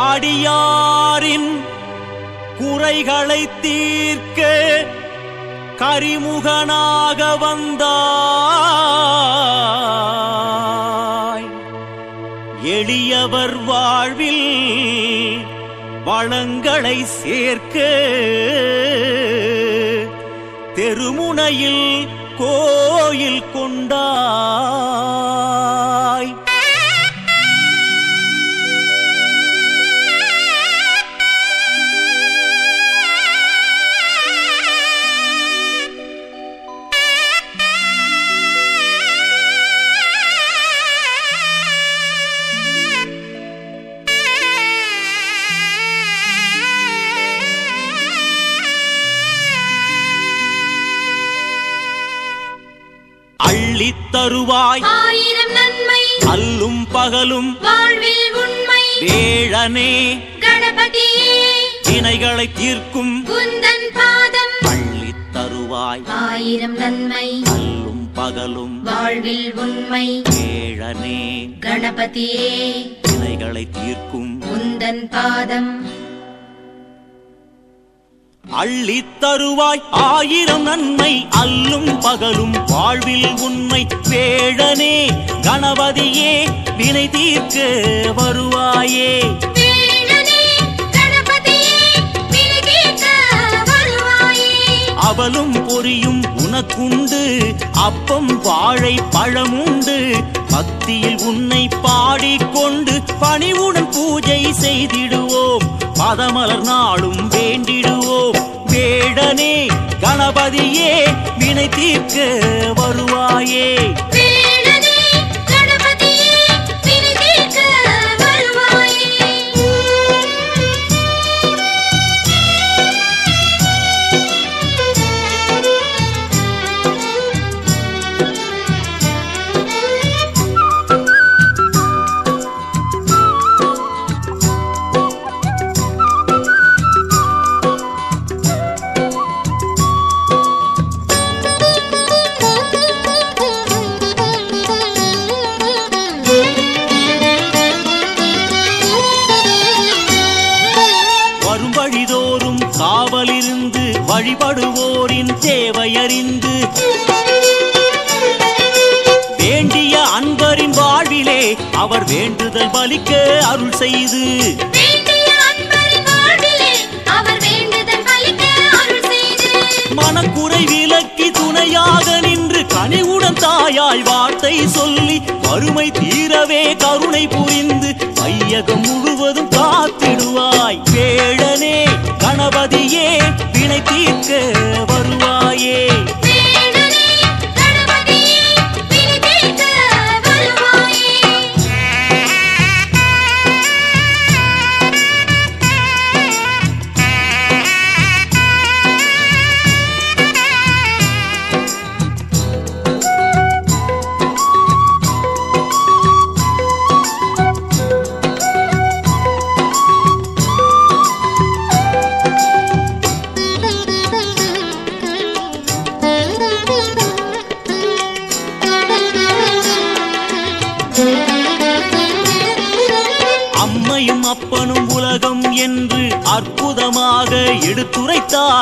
அடியாரின் குறைகளை தீர்க்க கரிமுகனாக வந்தாய். எளியவர் வாழ்வில் வளங்களை சேர்க்க தெருமுனையில் கோயில் கொண்டாய். அள்ளித் தருவாய் ஆயிரம் நன்மை. அல்லும் பகலும் வாழ்வில் உண்மை. வேழனே. கணபதியே வினைகளை தீர்க்கும் குந்தன் பாதம். அள்ளித் தருவாய் ஆயிரம் நன்மை. அல்லும் பகலும் வாழ்வில் உண்மை. வேழனே. கணபதியே. வினைகளை தீர்க்கும் குந்தன் பாதம். அள்ளித் தருவாய் ஆயிரம் நன்மை அல்லும் பகலும் வாழ்வில் உண்மை. வேழனே கணபதியே வினை தீர்க்க வருவாயே. வேணனே கணபதியே வினை தீர்க்க வருவாயே. அவலும் பொரியும் உனக்குண்டு அப்பம் வாழை பழமுண்டு. பக்தியில் உன்னை பாடிக்கொண்டு பணிவுடன் பூஜை செய்திடுவோம். பதமலர் நாளும் வேண்டிடுவோம். வேடனே கணபதியே வினை தீர்க்க வருவாயே. வழிபடுவோரின் தேவையறிந்து வேண்டிய அன்பரின் வாழ்விலே அவர் வேண்டுதல் பலிக்க அருள் செய்து மனக்குறை விலக்கி துணையாக நின்று கனிவுடன் தாயாய் வார்த்தை சொல்லி வறுமை தீரவே கருணை புரிந்து வையகம் முழுவதும் காத்திடுவாய். வேடனே கணபதியே வினை தீர்க்க வருவாயே.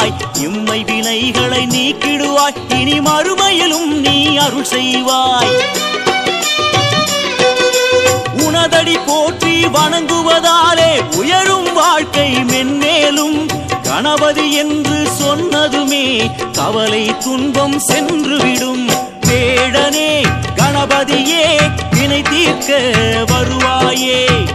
செய்வாய். இம்மை வினைகளை நீக்கிடுவாய். இனி மறுமையிலும் நீ அருள் செய்வாய். உனதடி போற்றி வணங்குவதாலே உயரும் வாழ்க்கை மென்மேலும். கணபதி என்று சொன்னதுமே கவலை துன்பம் சென்றுவிடும். வேடனே கணபதியே வினை தீர்க்க வருவாயே.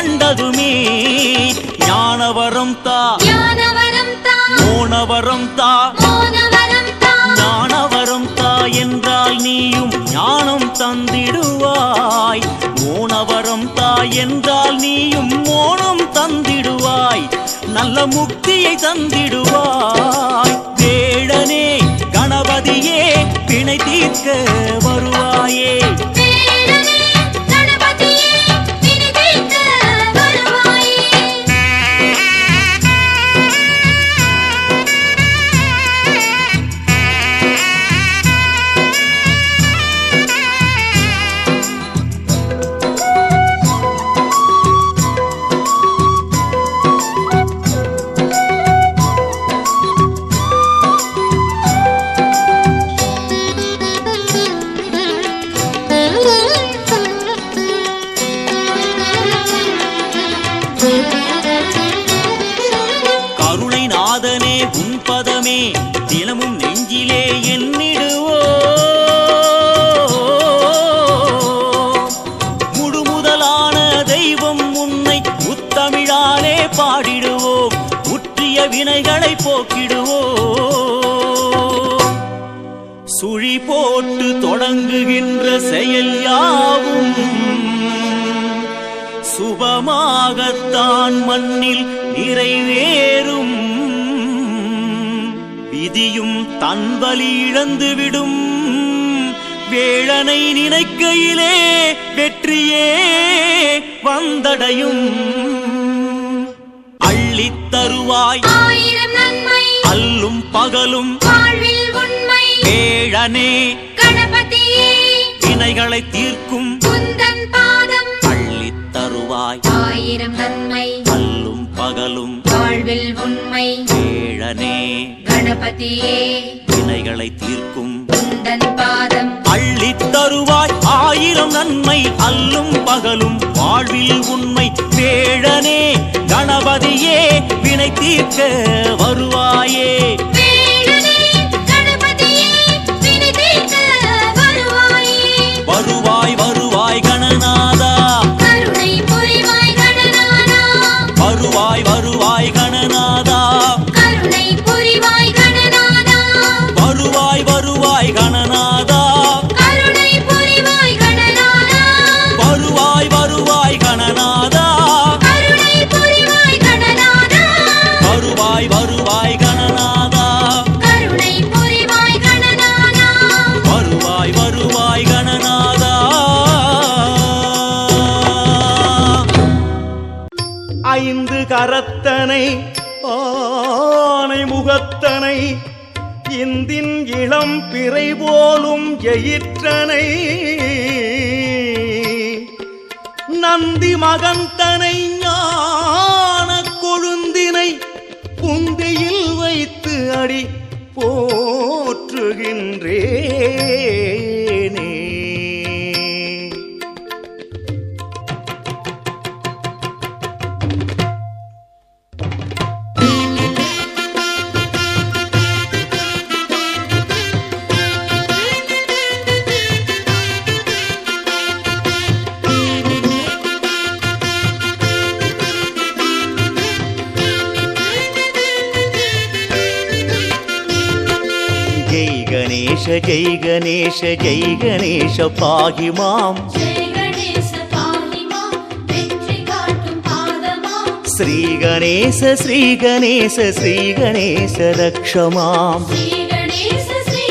கண்டதுமே ஞானவரம் தா. ஞானவரம் தா. மோனவரம் தா. மோனவரம் தா. ஞானவரம் தா என்றால் நீயும் ஞானம் தந்திடுவாய். மோனவரம் தா என்றால் நீயும் மோனம் தந்திடுவாய். நல்ல முக்தியை தந்திடுவாய். வேடனே கணபதியே பிணை தீர்க்க வருவாயே. நிறைவேறும் விதியும் தன்பலி இழந்துவிடும் வேளனை நினைக்கையிலே வெற்றியே வந்தடையும். அள்ளித் தருவாய். அல்லும் பகலும். வேழனே. வினைகளை தீர்க்கும். அள்ளித் தருவாய். ஆயிரம் நன்மை. வாழ்வில் உண்மை. வேழனே கணபதியே. வினைகளை தீர்க்கும். குந்தன் பாதம். அள்ளித் தருவாய் ஆயிரம் நன்மை அல்லும் பகலும் வாழ்வில் உண்மை. வேழனே கணபதியே வினை தீர்க்க வருவாயே. நந்தி மகந்தனை ஞான கொழுந்தினை குந்தியில் வைத்து அடி போற்றுகின்றே. கணேஷ ஜெய் கணேஷ பாகி மாம் ஜெய கணேச பாணிமா வெற்றி காட்டும் பாதமா ஸ்ரீ கணேச ஸ்ரீ கணேச ஸ்ரீ கணேச ரக்ஷமாம் ஸ்ரீ கணேச ஸ்ரீ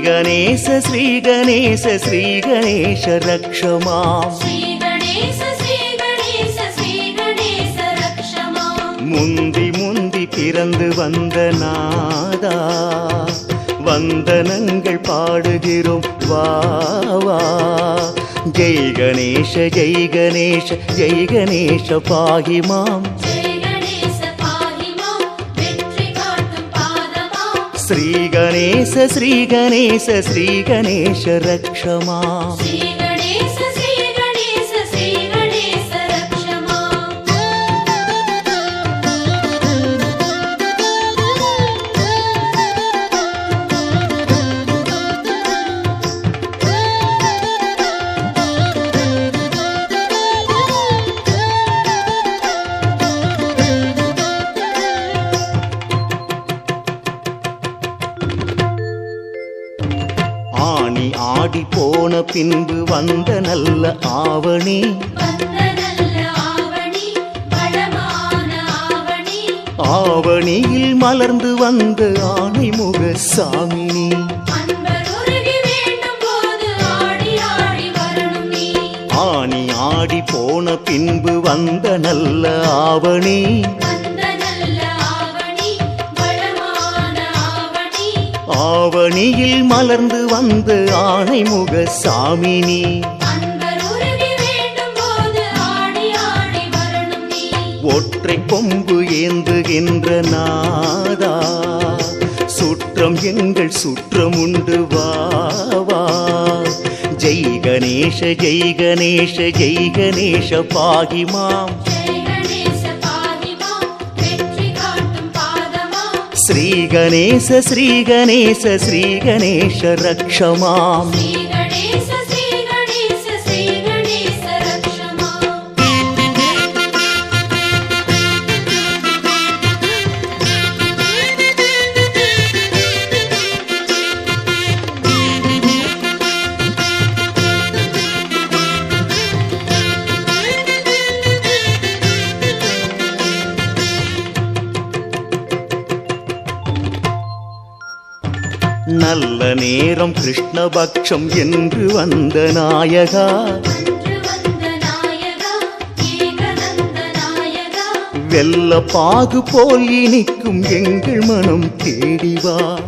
கணேச ஸ்ரீ கணேச ரக்ஷமா. முந்தி முந்தி பிறந்து வந்த நாதா. வந்தனங்கள் பாடுகிறோம் வா வா. ஜெய் கணேஷ ஜெய் கணேஷ ஜெய் கணேஷ பாகி श्रीगणेश श्रीगणेश श्रीगणेश रक्ष माम् श्री गणेश ஆவணி. ஆவணியில் மலர்ந்து வந்த சாமினி. ஆடி வரணும் நீ. ஆணி ஆடி போன பின்பு வந்த நல்ல ஆவணி. ஆவணியில் மலர்ந்து வந்த ஆணைமுக சாமினி. ஒற்றை கொம்பு ஏந்துகின்ற நாதா. சுற்றம் எங்கள் சுற்றம் உண்டு வா வா ஜெய் கணேஷ ஜெய் கணேஷ ஜெய் கணேஷ பாகிமாம் ஸ்ரீ கணேச ஸ்ரீ கணேச ஸ்ரீ கணேஷ ரக்ஷமாம் ஸ்ரீ நேரம் கிருஷ்ணபக்ஷம் என்று வந்த நாயகா. வெல்ல பாகு போல் இனிக்கும் எங்கள் மனம் தேடிவா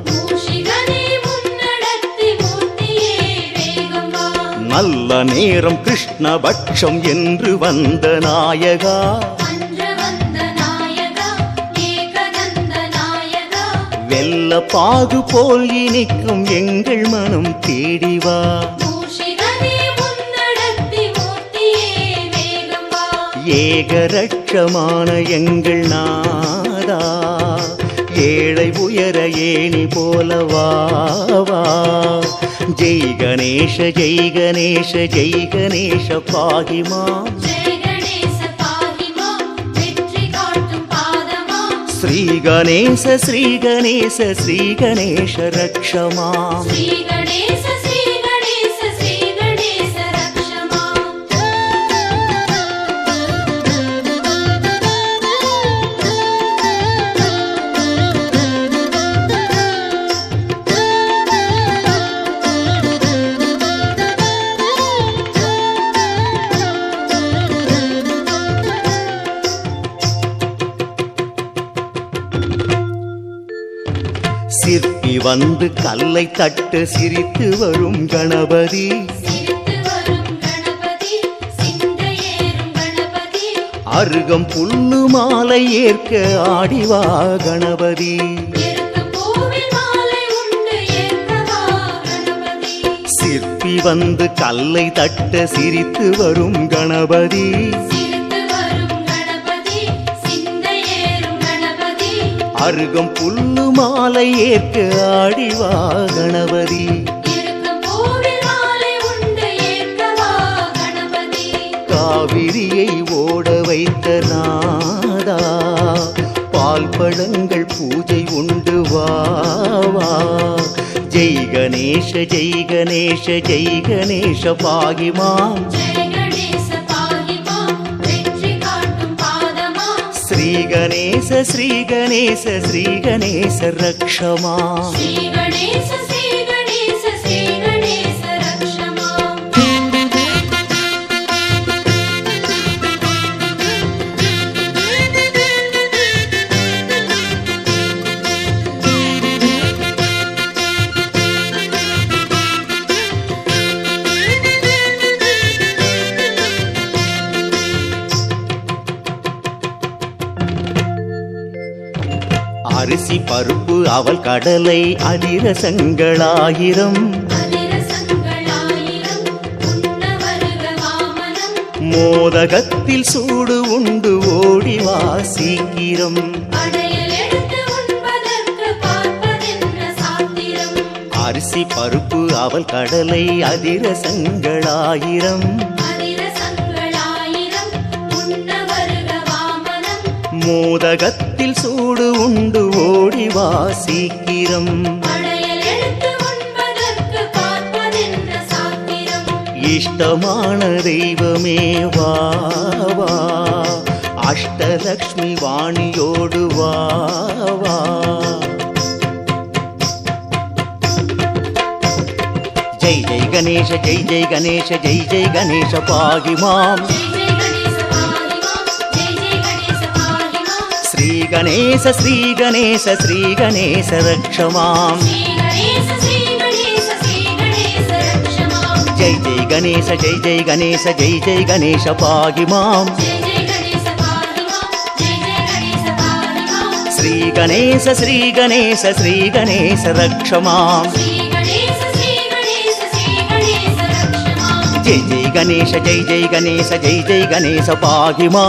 நல்ல நேரம் கிருஷ்ணபக்ஷம் என்று வந்த நாயகா. வெல்ல பாகு போல் இனிக்கும் எங்கள் மனம் தேடிவா ஏகரட்சமான எங்கள் நாதா ஏழை உயர ஏணி போல வா வா. ஜெய் கணேஷ ஜெய் கணேஷ ஜெய் கணேஷ பாகிமா பாதமா ஸ்ரீ கணேச ஸ்ரீ கணேச ஸ்ரீ கணேஷ ரக்ஷமா சிற்பி வந்து கல்லை தட்டு சிரித்து வரும் கணபதி. அருகம் புல்லு மாலை ஏற்க ஆடிவா கணபதி. சிற்பி வந்து கல்லை தட்ட சிரித்து வரும் கணபதி. அருகம் புல்லு மாலை ஏற்க ஆடிவா கணபதி. காவிரியை ஓட வைத்த நாதா பால் பழங்கள் பூஜை உண்டு வா வா. ஜெய் கணேஷ ஜெய் கணேஷ ஜெய் கணேஷ பாகிமாம் ஸ்ரீ கணேச ஸ்ரீ கணேச ஸ்ரீ கணேச ரக்ஷமா பருப்பு அவள் கடலை அதிரசங்களாயிரம் மோதகத்தில் சூடு உண்டு ஓடி சீக்கிரம் அரிசி பருப்பு அவள் கடலை அதிரசங்களாயிரம் மோதகத்தில் மோதகத்தில் சூடு உண்டு பார்ப்பதென்ன சாத்திரம். இஷ்டமான தெய்வமே வா வா. அஷ்டலக்ஷ்மி வாணியோடு வா வா. ஜெய் ஜெய் கணேஷ ஜெய் ஜெய் கணேஷ ஜெய் ஜெய் கணேஷ பாகி மாம். ஸ்ரீ கணேச ஸ்ரீ கணேச ஸ்ரீ கணேச ரக்ஷமாம் ஸ்ரீ கணேச ஸ்ரீ கணேச ஸ்ரீ கணேச ரக்ஷமாம் ஜெய் ஜெய் கணேச ஜெய் ஜெய் கணேச ஜெய் ஜெய் கணேச பாகி மாம் ஜெய் ஜெய் கணேச பாரிமா ஜெய் ஜெய் கணேச பாரிமா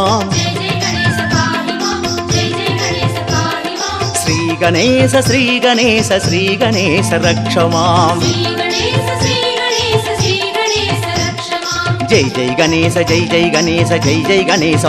ஸ்ரீ கணேச ஸ்ரீ கணேச ஸ்ரீ கணேச ரக்ஷமாம் ஸ்ரீ கணேச ஸ்ரீ கணேச ஸ்ரீ கணேச ரக்ஷமாம் ஜெய் ஜெய் கணேச ஜெய் ஜெய் கணேச ஜெய் ஜெய் கணேச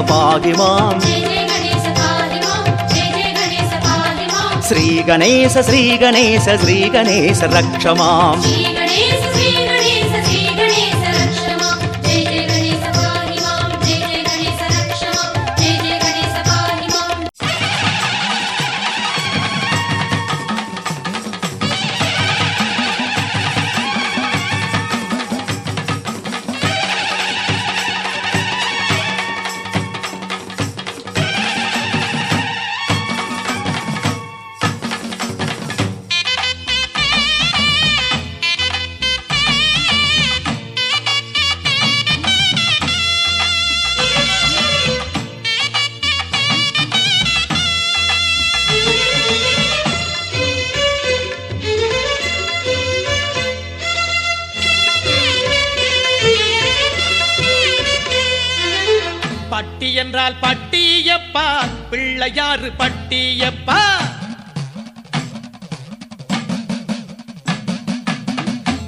குட்டியப்பா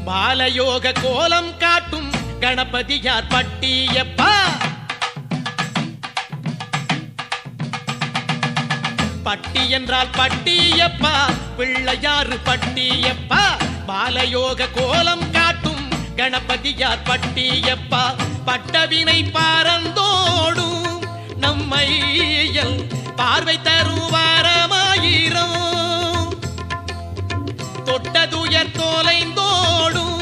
பாலயோக கோலம் காட்டும் கணபதியார் பட்டியப்பா. பட்டி என்றால் பட்டியப்பா பிள்ளையாறு பட்டியப்பா. பாலயோக கோலம் காட்டும் கணபதியார் பட்டியப்பா. பட்டவினை பாரந்தோடும் நம்மையல் பார்வை தருவாரமாயிரம். தொட்டதுயர் தோலைந்தோடும்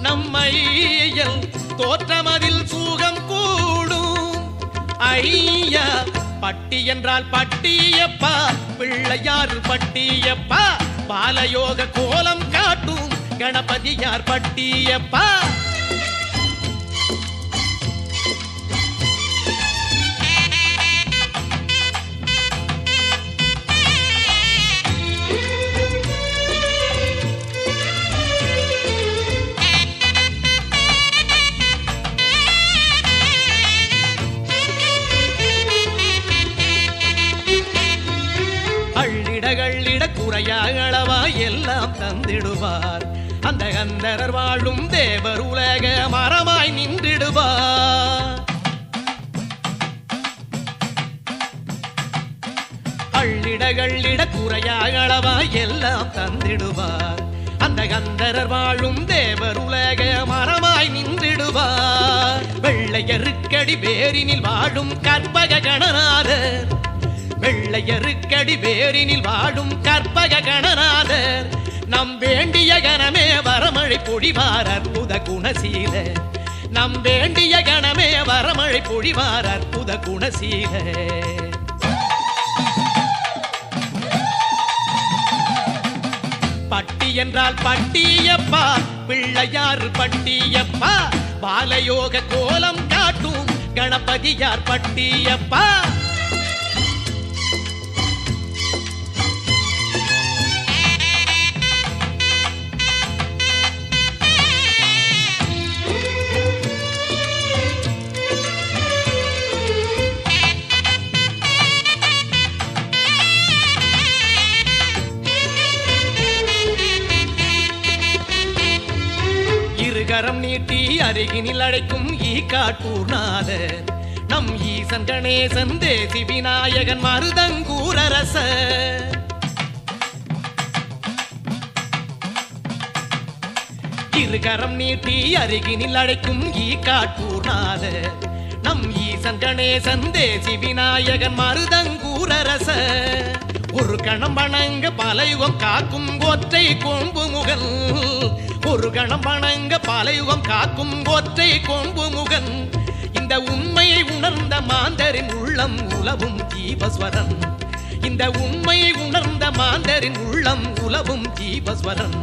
நம்மையல் தோற்றமதில் சூகம் கூடும். ஐயா பட்டி என்றால் பட்டியப்பா பிள்ளையார் பட்டியப்பா பாலயோக கோலம் காட்டும். கணபதியார் பட்டியப்பா வந்திடுவார் அந்த கந்தரர் வாழும் தேவர் உலக மரமாய் நின்றிடுவார். அள்ளிடகளிட குறையாகளவா எல்லாம் தந்திடுவார். அந்த கந்தரர் வாழும் தேவர் உலக மரமாய் நின்றிடுவார். வெள்ளையருக்கடி பேரினில் வாழும் கற்பக கணநாதர். வெள்ளையருக்கடி பேரினில் வாழும் கற்பக கணநாதர். நம் வேண்டிய கணமே வரமழை பொழிவார் அற்புத குணசீல. நம் வேண்டிய கணமே வரமழை பொழிவார் அற்புத குணசீல. பட்டி என்றால் பட்டியப்பா பிள்ளையார் பட்டியப்பா பாலயோக கோலம் காட்டும். கணபதியார் பட்டியப்பா கரம் நீட்டி அருகினில் அழைக்கும் ஈ காட்டூர்நாதர் நம் ஈசன் கணேசன் தேசி விநாயகன் மருதங்கூரரச இருகரம் நீட்டி அருகினில் அழைக்கும் ஈ காட்டூர்நாதர் நம் ஈசன் கணேசன் தேசி விநாயகன் மருதங்கூரரச ஒரு கணம் வணங்க பலயுகம் காக்கும் ஒற்றை கொம்பு முகல். ஒரு கணம் வணங்க பலயுகம் காக்கும் ஒற்றை கொம்பு முகன். இந்த உண்மையை உணர்ந்த மாந்தரின் உள்ளம் உலவும் ஜீவஸ்வரன் இந்த உண்மையை உணர்ந்த மாந்தரின் உள்ளம் உலவும் ஜீவஸ்வரன்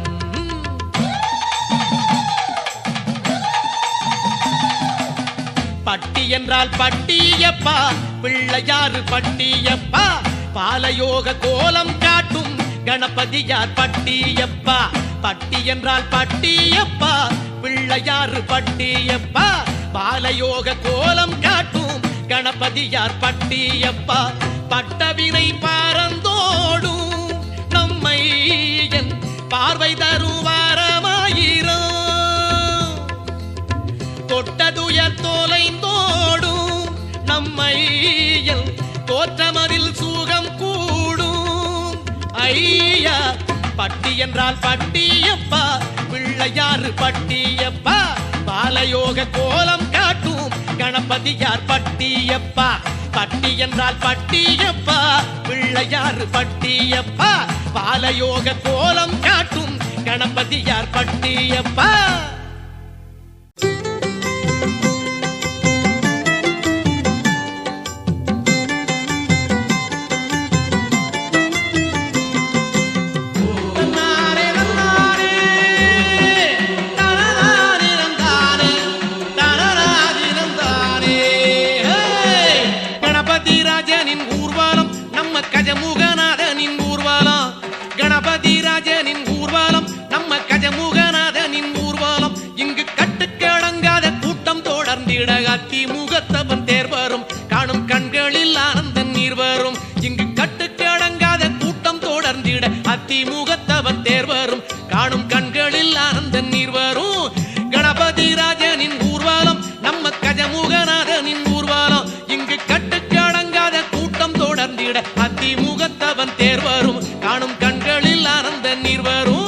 பட்டி என்றால் பட்டியப்பா பிள்ளையாறு பட்டியப்பா. பாலயோக கோலம் காட்டும் கணபதியார் பட்டியப்பா. பட்டி என்றால் பட்டியப்பா. பிள்ளையாறு பட்டியப்பா. பாலயோக கோலம் காட்டும் கணபதியார் பட்டியப்பா. பட்டவினை பாரந்தோடும் நம்மை என் பார்வை தருவாரமாயிரம். தொட்டதுயர் தோலைந்தோடும் நம்மையல் தோற்றமதில் சுகம் கூடும். ஐயா பட்டி என்றால் பட்டியப்பா. பிள்ளையாறு பட்டியப்பா. பாலயோக கோலம் காட்டும் கணபதியார் பட்டியப்பா. பட்டி என்றால் பட்டியப்பா. பிள்ளையாறு பட்டியப்பா. பாலயோக கோலம் காட்டும் கணபதியார் பட்டியப்பா. கண்களில் ஆனந்தன் நீர் வரும் இங்கு கட்டுக்கடங்காத கூட்டம் தொடர்ந்திட அத்திமுகத்தவர் தேர் வரும் காணும் கண்களில் ஆனந்த நீர் வரும் கணபதி ராஜனின் ஊர்வலம் நம்ம கஜமுகநாதனின் ஊர்வலம். இங்கு கட்டுக்கடங்காத கூட்டம் தொடர்ந்திட அத்திமுகத்தவன் தேர் வரும் காணும் கண்களில் ஆனந்த நீர் வரும்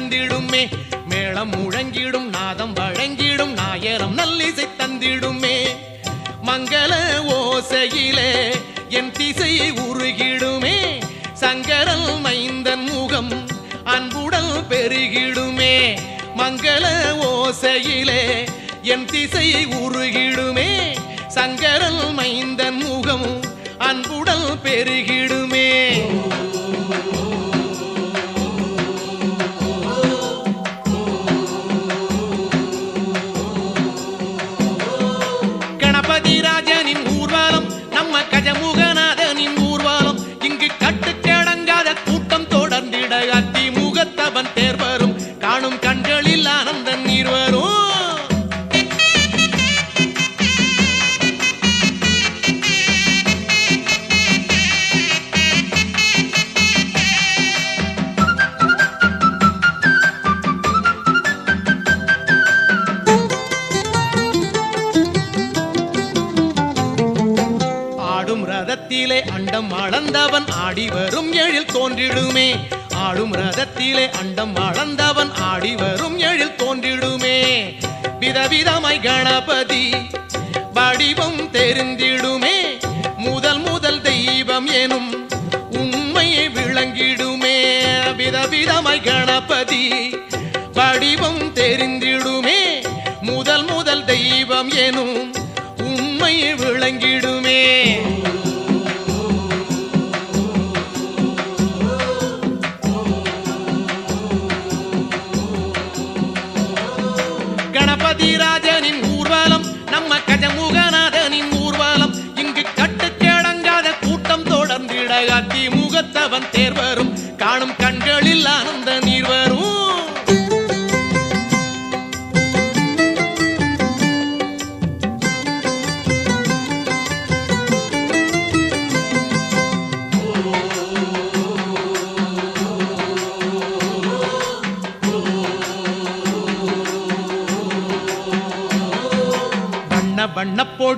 தந்திடுமே. மேளம் முழங்கிடும் நாதம் வழங்கிடும் நாயரம் நல்லிசை தந்திடுமே. மங்கள ஓசையிலே என் திசை உருகிடுமே. சங்கரல் மைந்தன் முகம் அன்புடல் பெருகிடுமே. மங்கள ஓசையிலே என் திசை உருகிடுமே. சங்கரல் மைந்தன் முகம் அன்புடல் பெருகிடுமே. அதிமுகத்தவன் தேர் வரும். காணும் கண்களில் ஆனந்த நீர் வரும். ரதத்திலே அண்டம் அளந்தவன் ஆடி வரும். எழில் தோன்றிடுமே. ஆடும் ரதத்திலே அண்டம் அளந்தவன் ஆடி வரும் எழில் தோன்றிடுமே. விதவிதமாய் கணபதி வடிவம் தெரிந்திடுமே. முதல் முதல் தெய்வம் எனும் உண்மையை விளங்கிடுமே. விதவிதமாய் கணபதி வடிவம் தெரிந்திடுமே. முதல் முதல் தெய்வம் எனும் உண்மையை விளங்கிடுமே. கஜமுகநாதனின் ஊர்வலம். இங்கு கட்டுக்கடங்காத கூட்டம் தொடர்ந்திட அதிமுகத்தவன் தேர்வரும். காணும் கண்களில் ஆனந்த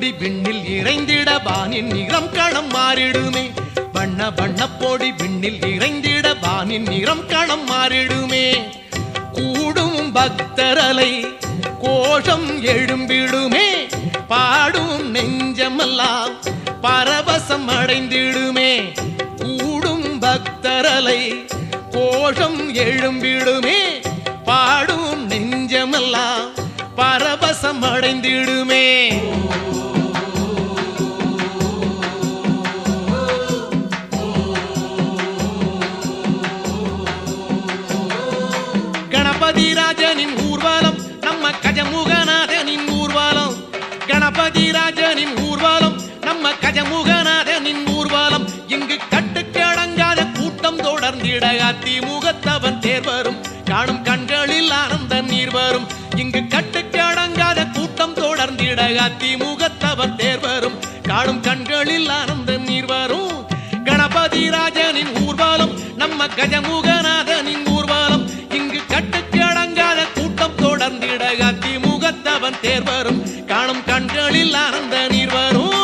வண்ண பொடி விண்ணில் இறைந்திட வானின் நிறம் களம் மாறிடுமே. வண்ண வண்ண பொடி விண்ணில் இறைந்திட வானின் நிறம் களம் மாறிடுமே. கூடும் பக்தரலை கோஷம் எழும்பிடுமே. பாடும் நெஞ்சமெல்லாம் பரவசம் அடைந்திடுமே. கூடும் பக்தரலை கோஷம் எழும்பிடுமே. பாடும் நெஞ்சமெல்லாம் பரவசம் அடைந்திடுமே. கணபதிராஜனின் ஊர்வலம் நம்ம கஜமுகநாதனின் ஊர்வலம். கணபதிராஜனின் ஊர்வலம் நம்ம கஜமுகநாதனின் ஊர்வலம். இங்கு கட்டுக்கடங்காத கூட்டம் தொடர்ந்திட அதிமுகத்தவன் தேர் வரும். காணும் கண்களில் ஆனந்த நீர் வரும். இங்கு கட்டுக்கடங்காத கூட்டம் தொடர்ந்திட அதிமுகத்தவன் தேர் வரும். காணும் கண்களில் ஆனந்த நீர் வரும். கணபதிராஜனின் ஊர்வலம் நம்ம கஜமுகநாதனின் தொடர்ந்திட அதிமுகத்தவன் முகத்தவன் தேர்வரும். காணும் கண்களில் ஆனந்த நீர் வரும்